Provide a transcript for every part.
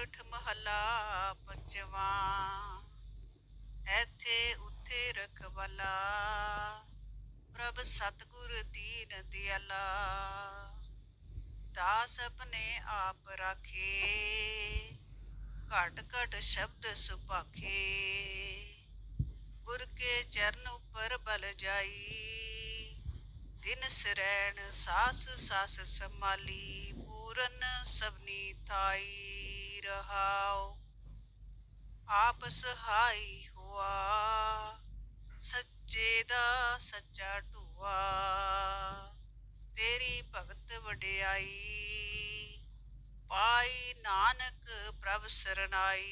ਸੋਰਠ ਮਹੱਲਾ ਪੰਜਵਾਂ। ਐਥੇ ਉੱਥੇ ਰਖਵਾਲਾ। ਪ੍ਰਭ ਸਤਗੁਰ ਦੀਨ ਦਿਆਲਾ। ਦਾਸ ਆਪਣੇ ਆਪ ਰਾਖੇ। ਘਟ ਘਟ ਸ਼ਬਦ ਸੁਭਾਖੇ। ਗੁਰ ਕੇ ਚਰਨ ਉੱਪਰ ਬਲ ਜਾਈ। ਦਿਨ ਸਰੈਣ ਸਾਸ ਸਾਸ ਸਮਾਲੀ ਪੂਰਨ ਸਭਨੀ ਥਾਈ। ਰਹਾਉ ਆਪ ਸਹਾਈ ਹੋਆ, ਸੱਚੇ ਦਾ ਸੱਚਾ ਢੂਆ। ਤੇਰੀ ਭਗਤ ਵਡਿਆਈ, ਪਾਈ ਨਾਨਕ ਪ੍ਰਭ ਸਰਨਾਈ।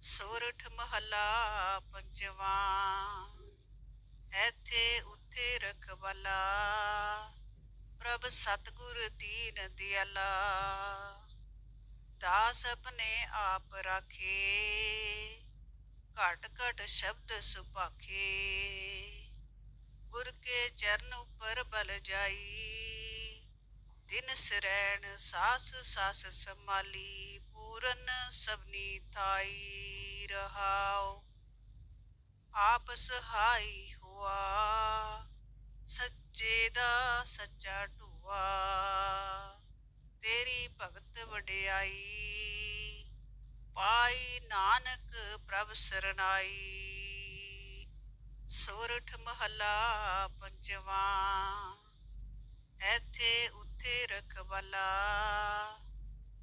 ਸੋਰਠ ਮਹੱਲਾ ਪੰਜਵਾਂ, ਐਥੇ ਉੱਥੇ ਰਖਵਾਲਾ, ਪ੍ਰਭ ਸਤਗੁਰ ਦੀਨ ਦਿਆਲਾ। ਦਾਸ ਆਪਣੇ ਆਪ ਰਾਖੇ, ਘਟ ਘਟ ਸ਼ਬਦ ਸੁਪਾਖੇ ਗੁਰ ਕੇ ਚਰਨ ਉੱਪਰ ਬਲ ਜਾਈ, ਦਿਨ ਸਰੈਣ ਸਾਸ ਸਾਸ ਸੰਭਾਲੀ, ਪੂਰਨ ਸਭਨੀ ਥਾਈ ਰਹਾਓ ਆਪ ਸਹਾਈ ਹੋਆ, ਸੱਚੇ ਦਾ ਸੱਚਾ ਢੂਆ। ਤੇਰੀ ਭਗਤ ਵਡਿਆਈ, ਪਾਈ ਨਾਨਕ ਪ੍ਰਭ ਸਰਨਾਈ। ਸੋਰਠ ਮਹੱਲਾ ਪੰਜਵਾਂ, ਐਥੇ ਉੱਥੇ ਰਖਵਾਲਾ।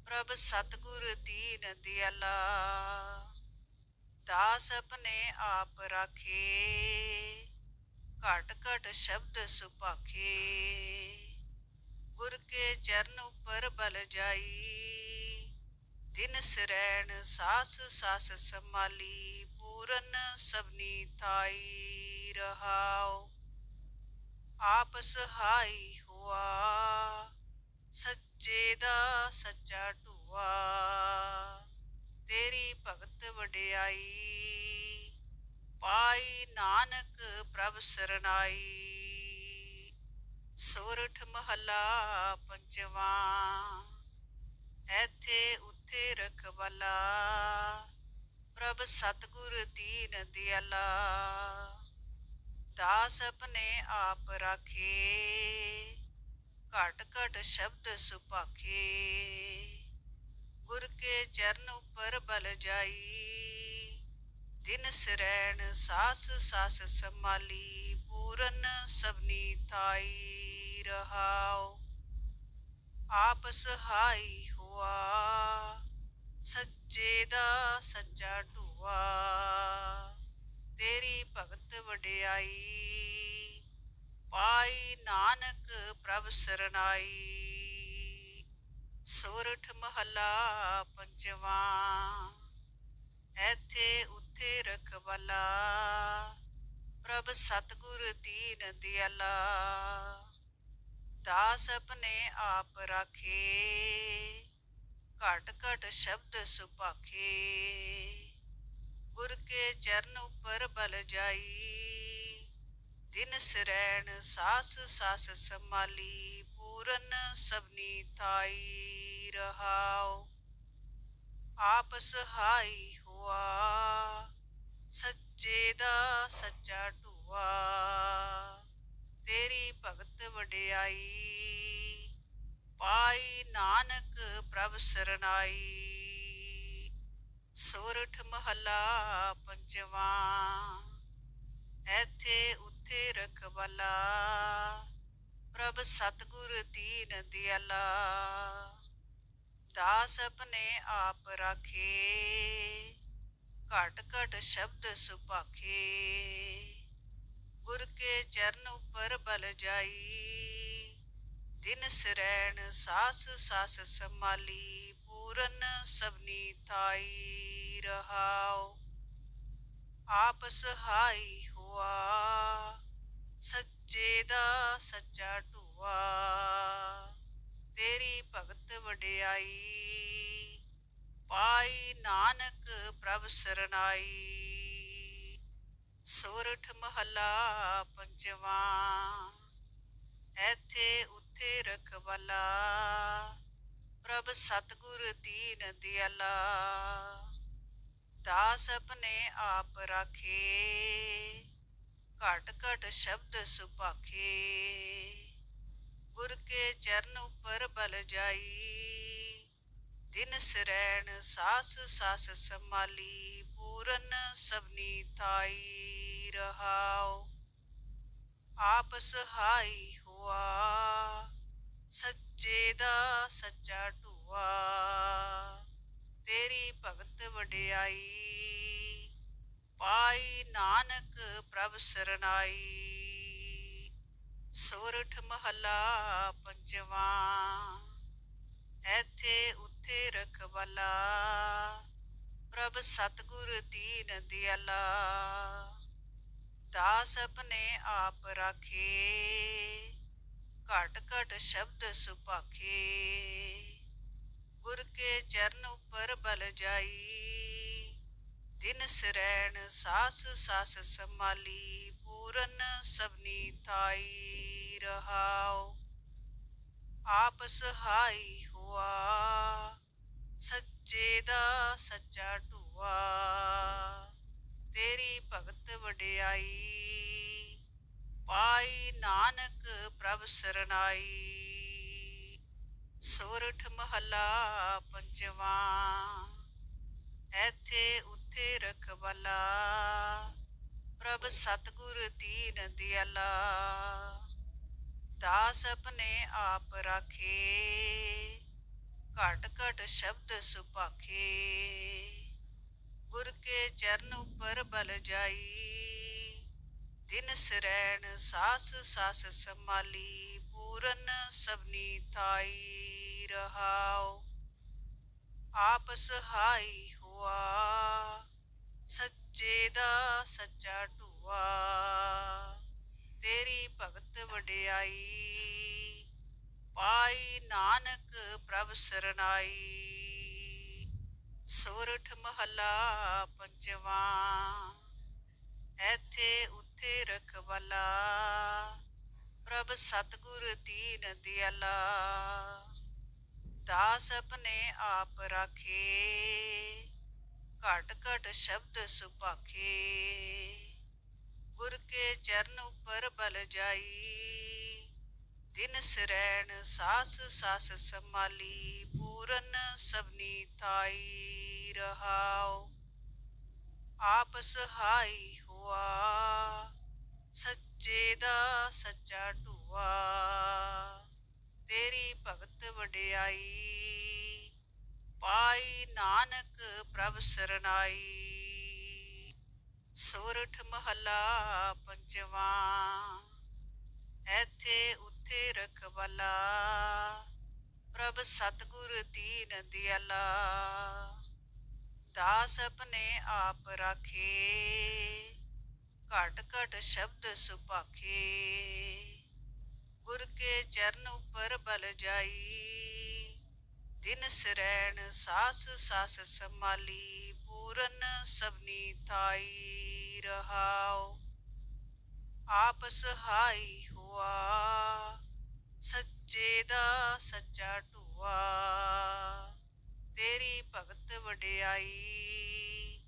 ਪ੍ਰਭ ਸਤਗੁਰ ਦੀਨ ਦਿਆਲਾ, ਦਾਸ ਆਪਣੇ ਆਪ ਰਾਖੇ, ਘਟ ਘਟ ਸ਼ਬਦ ਸੁਭਾਖੇ। ਗੁਰ ਕੇ ਚਰਨ ਉੱਪਰ ਬਲ ਜਾਈ। ਦਿਨ ਸਰੈਣ ਸਾਸ ਸਾਸ ਸਮਾਲੀ ਪੂਰਨ ਸਭਨੀ ਥਾਈ ਰਹਾਓ ਆਪਸ ਹਾਈ ਹੁਆ, ਸੱਚੇ ਦਾ ਸੱਚਾ ਢੂਆ। ਤੇਰੀ ਭਗਤ ਵਡਿਆਈ, ਪਾਈ ਨਾਨਕ ਪ੍ਰਭ ਸਰਨਾਈ। ਸੋਰਠ ਮਹੱਲਾ ਪੰਜਵਾਂ। ਐਥੇ ਉੱਥੇ ਰਖਵਾਲਾ। ਪ੍ਰਭ ਸਤਗੁਰ ਦੀਨ ਦਿਆਲਾ। ਦਾਸ ਆਪਣੇ ਆਪ ਰਾਖੇ। ਘਟ ਘਟ ਸ਼ਬਦ ਸੁਭਾਖੇ। ਗੁਰ ਕੇ ਚਰਨ ਉੱਪਰ ਬਲ ਜਾਈ। ਦਿਨ ਸਰੈਣ ਸਾਸ ਸਾਸ ਸਮਾਲੀ ਪੂਰਨ ਸਭਨੀ ਥਾਈ। ਰਹਾਉ ਆਪ ਸਹਾਈ ਹੋਆ। ਸੱਚੇ ਦਾ ਸੱਚਾ ਢੂਆ। ਤੇਰੀ ਭਗਤ ਵਡਿਆਈ। ਪਾਈ ਨਾਨਕ ਪ੍ਰਭ ਸਰਨਾਈ। ਸੋਰਠ ਮਹੱਲਾ ਪੰਜਵਾਂ। ਐਥੇ ਉੱਥੇ ਰਖਵਾਲਾ। ਪ੍ਰਭ ਸਤਗੁਰ ਦੀਨ ਦਿਆਲਾ। ਦਾਸ ਆਪਣੇ ਆਪ ਰਾਖੇ, ਘਟ ਘਟ ਸ਼ਬਦ ਸੁਭਾਖੇ। ਗੁਰ ਕੇ ਚਰਨ ਉੱਪਰ ਬਲ ਜਾਈ, ਦਿਨ ਸਰੈਣ ਸਾਸ ਸਾਸ ਸੰਭਾਲੀ, ਪੂਰਨ ਸਭਨੀ ਥਾਈ ਰਹਾਓ ਆਪ ਸਹਾਈ ਹੋਆ, ਸੱਚੇ ਦਾ ਸੱਚਾ ਢੂਆ। ਤੇਰੀ ਭਗਤ ਵਡਿਆਈ। ਪਾਈ ਨਾਨਕ ਪ੍ਰਭ ਸਰਨਾਈ। ਸੋਰਠ ਮਹੱਲਾ ਪੰਜਵਾਂ। ਐਥੇ ਉੱਥੇ ਰਖਵਾਲਾ। ਪ੍ਰਭ ਸਤਗੁਰ ਦੀਨ ਦਿਆਲਾ। ਦਾਸ ਆਪਣੇ ਆਪ ਰਾਖੇ। ਘਟ ਘਟ ਸ਼ਬਦ ਸੁਭਾਖੇ। ਗੁਰ ਕੇ ਚਰਨ ਉੱਪਰ ਬਲ ਜਾਈ। ਦਿਨ ਸਰੈਣ ਸਾਸ ਸਾਸ ਸੰਭਾਲੀ, ਪੂਰਨ ਸਭਨੀ ਥਾਈ ਰਹਾਓ ਆਪ ਸਹਾਈ ਹੋਆ, ਸੱਚੇ ਦਾ ਸੱਚਾ ਢੂਆ। ਤੇਰੀ ਭਗਤ ਵਡਿਆਈ, ਪਾਈ ਨਾਨਕ ਪ੍ਰਭ ਸਰਨਾਈ ਆਪ ਸਹਾਈ ਹੋਆ ਸੱਚੇ ਦਾ ਸੱਚਾ ਢੂਆ ਤੇਰੀ ਭਗਤ ਵਡਿਆਈ ਪਾਈ ਨਾਨਕ ਪ੍ਰਭ ਸਰਨਾਈ ਸੋਰਠ ਮਹੱਲਾ ਪੰਜਵਾਂ। ਐਥੇ ਉੱਥੇ ਰਖਵਾਲਾ। ਪ੍ਰਭ ਪ੍ਰਭ ਸਤਿਗੁਰ ਦੀਨ ਦਿਆਲਾ। ਦਾਸ ਆਪਣੇ ਆਪ ਰਾਖੇ। ਘਟ ਘਟ ਸ਼ਬਦ ਸੁਭਾਖੇ। ਗੁਰ ਕੇ ਚਰਨ ਉਪਰ ਬਲ ਜਾਈ। ਦਿਨ ਸਰੈਣ ਸਾਸ ਸਾਸ ਸੰਭਾਲੀ। ਪੂਰਨ ਸਭਨੀ ਥਾਈ ਰਹਾਉ, ਆਪ ਸਹਾਈ ਹੋਆ, ਸੱਚੇ ਦਾ ਸੱਚਾ ਢੂਆ। ਤੇਰੀ ਭਗਤ ਵਡਿਆਈ, ਪਾਈ ਨਾਨਕ ਪ੍ਰਭ ਸਰਨਾਈ ਸੋਰਠ ਮਹਲਾ ਪੰਜਵਾ, ਐਥੇ ਉੱਥੇ ਰਖਵਾਲਾ। ਪ੍ਰਭ ਸਤਿਗੁਰ ਦੀਨ ਦਿਆਲਾ, ਦਾਸ ਆਪਣੇ ਆਪ ਰਾਖੇ, ਘਟ ਘਟ ਸ਼ਬਦ ਸੁਭਾਖੇ। ਗੁਰ ਕੇ ਚਰਨ ਉਪਰ ਬਲ ਜਾਈ, ਦਿਨ ਸਰੈਣ ਸਾਸ ਸਾਸ ਸੰਭਾਲੀ, ਪੂਰਨ ਸਭਨੀ ਥਾਈ ਰਹਾਉ। ਆਪ ਸਹਾਈ ਹੁਆ, ਸੱਚੇ ਦਾ ਸੱਚਾ ਢੂਆ, ਤੇਰੀ ਭਗਤ ਵਡਿਆਈ। ਪਾਈ ਨਾਨਕ ਪ੍ਰਭ ਸਰਨਾਈ। ਸੋਰਠ ਮਹਲਾ ਪੰਜਵਾ, ਐਥੇ ਉੱਥੇ ਰਖਵਾਲਾ ਪ੍ਰਭ ਸਤਿਗੁਰ ਦੀਨ ਦਿਆਲਾ, ਦਾਸ ਆਪਣੇ ਆਪ ਰਾਖੇ। ਘਟ ਘਟ ਸ਼ਬਦ ਸੁਭਾਖੇ। ਗੁਰ ਕੇ ਚਰਨ ਉਪਰ ਬਲ ਜਾਈ। ਦਿਨ ਸਰੈਣ ਸਾਸ ਸਾਸ ਸੰਭਾਲੀ। ਪੂਰਨ ਸਭਨੀ ਥਾਈ ਰਹਾਓ ਆਪ ਸਹਾਈ ਹੋਆ। ਸੱਚੇ ਦਾ ਸੱਚਾ ਢੂਆ। ਤੇਰੀ ਭਗਤ ਵਡਿਆਈ। ਪਾਈ ਨਾਨਕ ਪ੍ਰਭ ਸਰਨਾਈ। ਸੋਰਠ ਮਹਲਾ ਪੰਜਵਾ, ਐਥੇ ਉੱਥੇ ਰਖਵਾਲਾ। ਪ੍ਰਭ ਸਤਿਗੁਰ ਦੀਨ ਦਿਆਲਾ, ਦਾਸ ਆਪਣੇ ਆਪ ਰਾਖੇ। ਘਟ ਘਟ ਸ਼ਬਦ ਸੁਭਾਖੇ। ਗੁਰ ਕੇ ਚਰਨ ਉਪਰ ਬਲ ਜਾਈ। ਦਿਨ ਸਰੈਣ ਸਾਸ ਸਾਸ ਸੰਭਾਲੀ, ਪੂਰਨ ਸਭਨੀ ਥਾਈ ਰਹਾਉ। ਆਪ ਸਹਾਈ ਹੋਆ, ਸੱਚੇ ਦਾ ਸੱਚਾ ਢੂਆ। ਤੇਰੀ ਭਗਤ ਵਡਿਆਈ, ਪਾਈ ਨਾਨਕ ਪ੍ਰਭ ਸਰਨਾਈ। ਸੋਰਠ ਮਹਲਾ ਪੰਜਵਾ, ਐਥੇ ਉੱਥੇ ਰਖਵਾਲਾ ਪ੍ਰਭ ਸਤਿਗੁਰ ਦੀਨ ਦਿਆਲਾ। ਦਾਸ ਆਪਣੇ ਆਪ ਰਾਖੇ। ਘਟ ਘਟ ਸ਼ਬਦ ਸੁਭਾਖੇ। ਗੁਰ ਕੇ ਚਰਨ ਉਪਰ ਬਲ ਜਾਈ। ਦਿਨ ਸਰੈਣ ਸਾਸ ਸਾਸ ਸਮਾਲੀ ਪੂਰਨ ਸਭਨੀ ਥਾਈ ਰਹਾਓ ਆਪ ਸਹਾਈ ਹੋਆ, ਸੱਚੇ ਦਾ ਸੱਚਾ ਢੂਆ। ਤੇਰੀ ਭਗਤ ਵਡਿਆਈ,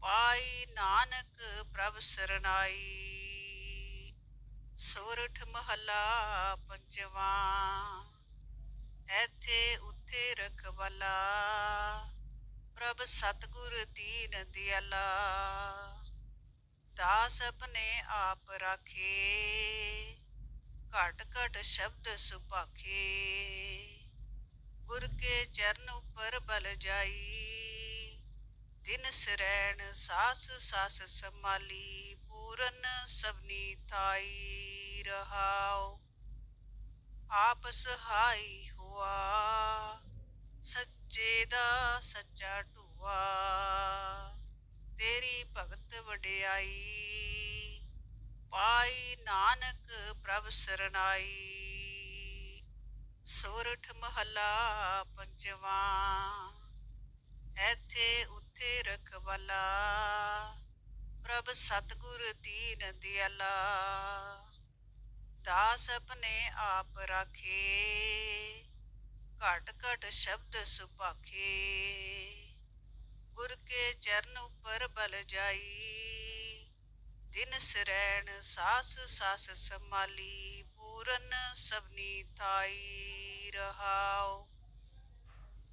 ਪਾਈ ਨਾਨਕ ਪ੍ਰਭ ਸਰਨਾਈ। ਸੋਰਠ ਮਹਲਾ ਪੰਜਵਾ, ਐਥੇ ਉੱਥੇ ਰਖਵਾਲਾ, ਪ੍ਰਭ ਸਤਿਗੁਰ ਦੀਨ ਦਿਆਲਾ। ਦਾਸ ਆਪ ਰਾਖੇ, ਘਟ ਘਟ ਸ਼ਬਦ ਸੁਪਾਖੇ ਗੁਰ ਕੇ ਚਰਨ ਉਪਰ ਬਲ ਜਾਈ, ਦਿਨ ਸਰੈਣ ਸਾਸ ਸਾਸ ਸਮਾਲੀ ਪੂਰਨ ਸਭਨੀ ਥਾਈ ਰਹਾਓ ਆਪ ਸਹਾਈ ਹੋਆ, ਸੱਚੇ ਦਾ ਸੱਚਾ ਢੂਆ। ਤੇਰੀ ਭਗਤ ਵਡਿਆਈ। ਪਾਈ ਨਾਨਕ ਪ੍ਰਭ ਸਰਨਾਈ। ਸੋਰਠ ਮਹਲਾ ਪੰਜਵਾ। ਐਥੇ ਉੱਥੇ ਰਖਵਾਲਾ। ਪ੍ਰਭ ਸਤਿਗੁਰ ਦੀਨ ਦਿਆਲਾ। ਦਾਸ ਆਪਣੇ ਆਪ ਰਾਖੇ। ਘਟ ਘਟ ਸ਼ਬਦ ਸੁਭਾਖੇ। ਗੁਰ ਕੇ ਚਰਨ ਉਪਰ ਬਲ ਜਾਈ। ਦਿਨ ਸਰੈਣ ਸਾਸ ਸਾਸ ਸੰਭਾਲੀ, ਪੂਰਨ ਸਭਨੀ ਥਾਈ ਰਹਾਉ।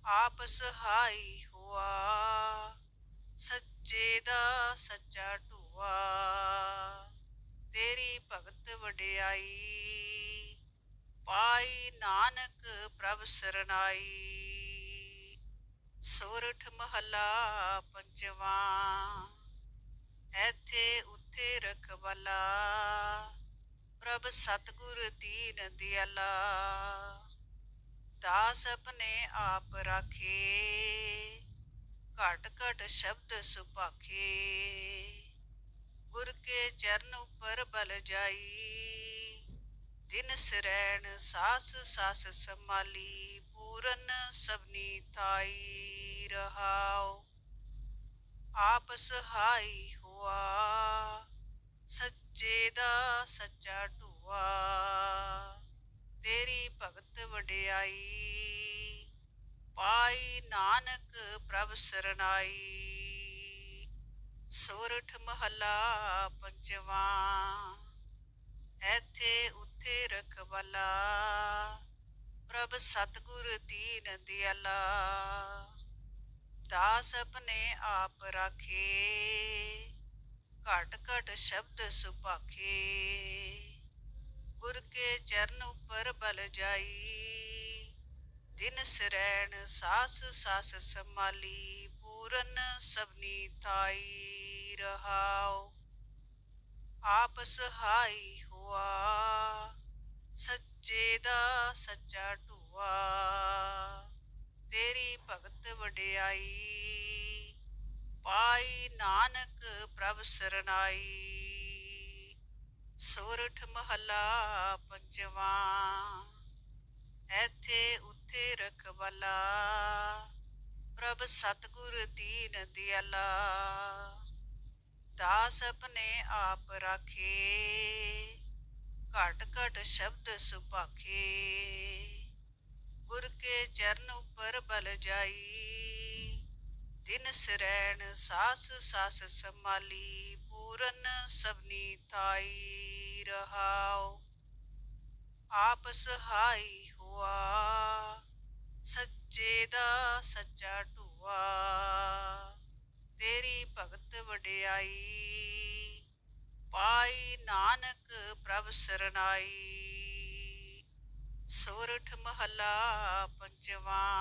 ਆਪ ਸਹਾਈ ਹੋਆ, ਸੱਚੇ ਦਾ ਸੱਚਾ ਢੂਆ। ਤੇਰੀ ਭਗਤ ਵਡਿਆਈ, ਪਾਈ ਨਾਨਕ ਪ੍ਰਭ ਸਰਨਾਈ ਸੋਰਠ ਮਹਲਾ ਪੰਜਵਾ। ਐਥੇ ਉੱਥੇ ਰਖਵਾਲਾ। ਪ੍ਰਭ ਸਤਗੁਰ ਦੀਨ ਦਿਆਲਾ। ਦਾਸ ਆਪਣੇ ਆਪ ਰਾਖੇ। ਘਟ ਘਟ ਸ਼ਬਦ ਸੁਭਾਖੇ। ਗੁਰ ਕੇ ਚਰਨ ਉਪਰ ਬਲ ਜਾਈ। ਦਿਨ ਸਰੈਣ ਸਾਸ ਸਾਸ ਸਮਾਲੀ ਪੂਰਨ ਸਭਨੀ ਥਾਈ। ਰਹਾਉ ਆਪ ਸਹਾਈ ਹੋਆ। ਸੱਚੇ ਦਾ ਸੱਚਾ ਢੂਆ। ਤੇਰੀ ਭਗਤ ਵਡਿਆਈ। ਪਾਈ ਨਾਨਕ ਪ੍ਰਭ ਸਰਨਾਈ। ਸੋਰਠ ਮਹਲਾ ਪੰਜਵਾ। ਐਥੇ ਉੱਥੇ ਰਖਵਾਲਾ। ਪ੍ਰਭ ਸਤਗੁਰ ਦੀਨ ਦਿਆਲਾ। ਦਾਸ ਆਪਣੇ ਆਪ ਰਾਖੇ। ਘਟ ਘਟ ਸ਼ਬਦ ਸੁਪਾਖੇ ਗੁਰ ਕੇ ਚਰਨ ਉਪਰ ਬਲ ਜਾਈ। ਦਿਨ ਸਰੈਣ ਸਾਸ ਸਾਸ ਸਮਾਲੀ ਪੂਰਨ ਸਭਨੀ ਥਾਈ ਰਹਾਓ ਆਪ ਸਹਾਈ ਹੋਆ। ਸੱਚੇ ਦਾ ਸੱਚਾ ਢੂਆ। ਤੇਰੀ ਭਗਤ ਵਡਿਆਈ। ਪਾਈ ਨਾਨਕ ਪ੍ਰਭ ਸਰਨਾਈ। ਸੋਰਠ ਮਹਲਾ ਪੰਜਵਾ। ਐਥੇ ਉੱਥੇ ਰਖਵਾਲਾ। ਪ੍ਰਭ ਸਤਗੁਰ ਦੀਨ ਦਿਆਲਾ। ਦਾਸ ਆਪਣੇ ਆਪ ਰਾਖੇ। ਘਟ ਘਟ ਸ਼ਬਦ ਸੁਭਾਖੇ। ਗੁਰ ਕੇ ਚਰਨ ਉੱਪਰ ਬਲ ਜਾਈ। ਦਿਨ ਸਰੈਣ ਸਾਸ ਸਾਸ ਸੰਭਾਲੀ, ਪੂਰਨ ਸਭਨੀ ਥਾਈ ਰਹਾਓ ਆਪ ਸਹਾਈ ਹੋਆ, ਸੱਚੇ ਦਾ ਸੱਚਾ ਢੂਆ। ਤੇਰੀ ਭਗਤ ਵਡਿਆਈ, ਪਾਈ ਨਾਨਕ ਪ੍ਰਭ ਸਰਨਾਈ। ਸੋਰਠ ਮਹਲਾ ਪੰਜਵਾ।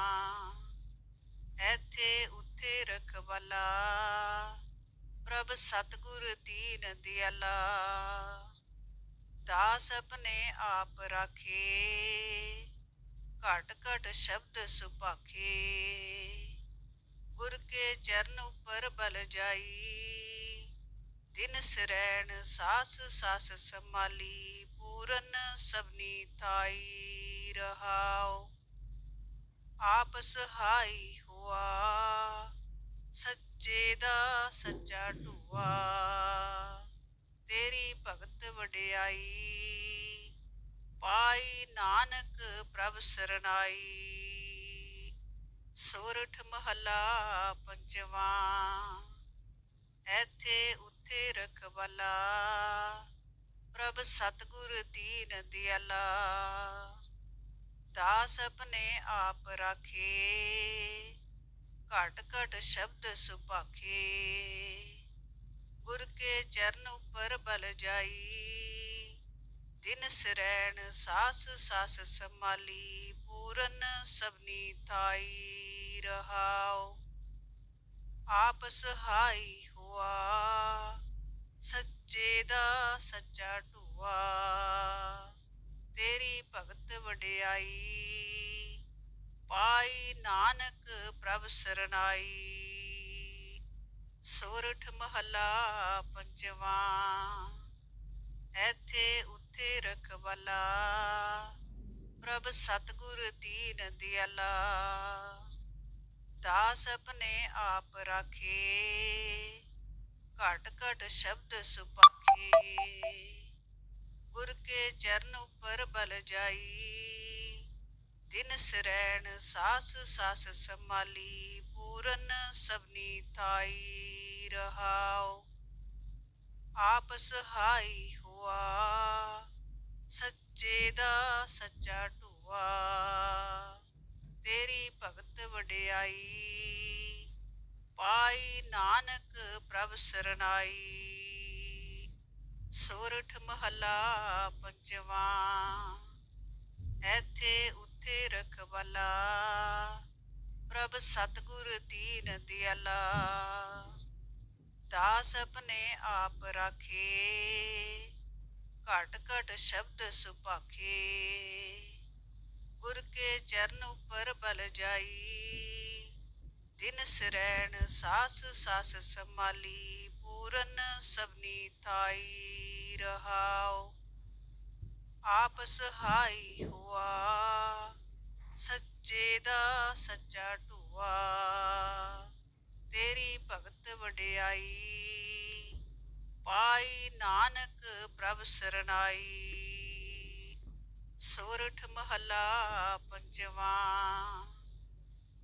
ਐਥੇ ਉੱਥੇ ਰਖਵਾਲਾ। ਪ੍ਰਭ ਸਤਗੁਰ ਦੀਨ ਦਿਆਲਾ। ਦਾਸ ਆਪਣੇ ਆਪ ਰਾਖੇ। ਘਟ ਘਟ ਸ਼ਬਦ ਸੁਭਾਖੇ। ਗੁਰ ਕੇ ਚਰਨ ਉਪਰ ਬਲ ਜਾਈ। ਦਿਨ ਸਰੈਣ ਸਾਸ ਸਾਸ ਸਮਾਲੀ ਪੂਰਨ ਸਭਨੀ ਥਾਈ। ਰਹਾਉ ਆਪ ਸਹਾਈ ਹੋਆ। ਸੱਚੇ ਦਾ ਸੱਚਾ ਢੂਆ। ਤੇਰੀ ਭਗਤ ਵਡਿਆਈ। ਪਾਈ ਨਾਨਕ ਪ੍ਰਭ ਸਰਨਾਈ। ਸੋਰਠ ਮਹਲਾ ਪੰਜਵਾ। ਐਥੇ ਉੱਥੇ ਰਖਵਾਲਾ। ਪ੍ਰਭ ਸਤਗੁਰ ਦੀਨ ਦਿਆਲਾ। ਦਾਸ ਆਪਣੇ ਆਪ ਰਾਖੇ, ਘਟ ਘਟ ਸ਼ਬਦ ਸੁਭਾਖੇ। ਗੁਰ ਕੇ ਚਰਨ ਉਪਰ ਬਲ ਜਾਈ, ਦਿਨ ਸਰੈਣ ਸਾਸ ਸਾਸ ਸੰਭਾਲੀ, ਪੂਰਨ ਸਭਨੀ ਥਾਈ ਰਹਾਓ ਆਪ ਸਹਾਈ ਹੋਆ, ਸੱਚੇ ਦਾ ਸੱਚਾ ਢੂਆ। ਤੇਰੀ ਭਗਤ ਵਡਿਆਈ। ਪਾਈ ਨਾਨਕ ਪ੍ਰਭ ਸਰਨਾਈ। ਸੋਰਠ ਮਹਲਾ ਪੰਜਵਾ। ਐਥੇ ਉੱਥੇ ਰਖਵਾਲਾ। ਪ੍ਰਭ ਸਤਗੁਰ ਦੀਨ ਦਿਆਲਾ। ਦਾਸ ਆਪਣੇ ਆਪ ਰਾਖੇ। ਘਟ ਘਟ ਸ਼ਬਦ ਸੁਭਾਖੇ। ਗੁਰ ਕੇ ਚਰਨ ਉਪਰ ਬਲ ਜਾਈ। ਦਿਨ ਸਰੈਣ ਸਾਸ ਸਾਸ ਸੰਭਾਲੀ, ਪੂਰਨ ਸਭਨੀ ਥਾਈ ਰਹਾਓ ਆਪ ਸਹਾਈ ਹੁਆ, ਸੱਚੇ ਦਾ ਸੱਚਾ ਢੂਆ। ਤੇਰੀ ਭਗਤ ਵਡਿਆਈ, ਪਾਈ ਨਾਨਕ ਪ੍ਰਭ ਸਰਨਾਈ। ਸੋਰਠ ਮਹੱਲਾ ਪੰਜਵਾਂ। ਐਥੇ ਉੱਥੇ ਰਖਵਾਲਾ। ਪ੍ਰਭ ਸਤਗੁਰ ਦੀਨ ਦਿਆਲਾ। ਦਾਸ ਆਪਣੇ ਆਪ ਰਾਖੇ। ਘਟ ਘਟ ਸ਼ਬਦ ਸੁਭਾਖੇ। ਗੁਰ ਕੇ ਚਰਨ ਉਪਰ ਬਲ ਜਾਈ। ਦਿਨ ਸਰੈਣ ਸਾਸ ਸਾਸ ਸਮਾਲੀ ਪੂਰਨ ਸਭਨੀ ਥਾਈ। ਰਹਾਉ ਆਪ ਸਹਾਈ ਹੁਆ। ਸੱਚੇ ਦਾ ਸੱਚਾ ਢੂਆ। ਤੇਰੀ ਭਗਤ ਵਡਿਆਈ। ਪਾਈ ਨਾਨਕ ਪ੍ਰਭ ਸਰਨਾਈ। ਸੋਰਠ ਮਹੱਲਾ ਪੰਜਵਾਂ।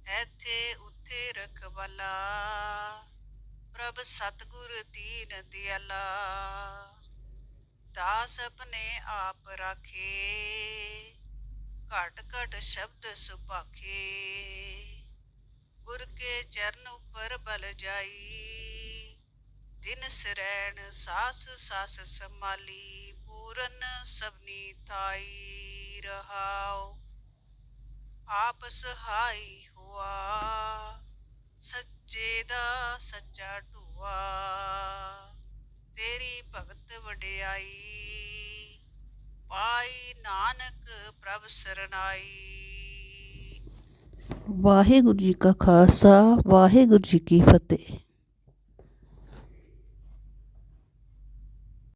ਐਥੇ ਉੱਥੇ ਰਖਵਾਲਾ। ਪ੍ਰਭ ਸਤਗੁਰ ਦੀਨ ਦਿਆਲਾ। ਦਾਸ ਆਪਣੇ ਆਪ ਰਾਖੇ। ਘਟ ਘਟ ਸ਼ਬਦ ਸੁਪਾਖੇ ਗੁਰ ਕੇ ਚਰਨ ਉਪਰ ਬਲ ਜਾਈ। ਦਿਨ ਸਰੈਣ ਸਾਸ ਸਾਸ ਸੰਭਾਲੀ। ਪੂਰਨ ਸਭਨੀ ਥਾਈ ਰਹਾਓ ਆਪ ਸਹਾਈ ਹੁਆ। ਸੱਚੇ ਦਾ ਸੱਚਾ ਢੂਆ। ਤੇਰੀ ਭਗਤ ਵਡਿਆਈ। ਪਾਈ ਨਾਨਕ ਪ੍ਰਭ ਸਰਨਾਈ। ਵਾਹਿਗੁਰੂ ਜੀ ਕਾ ਖਾਲਸਾ, ਵਾਹਿਗੁਰੂ ਜੀ ਕੀ ਫਤਿਹ।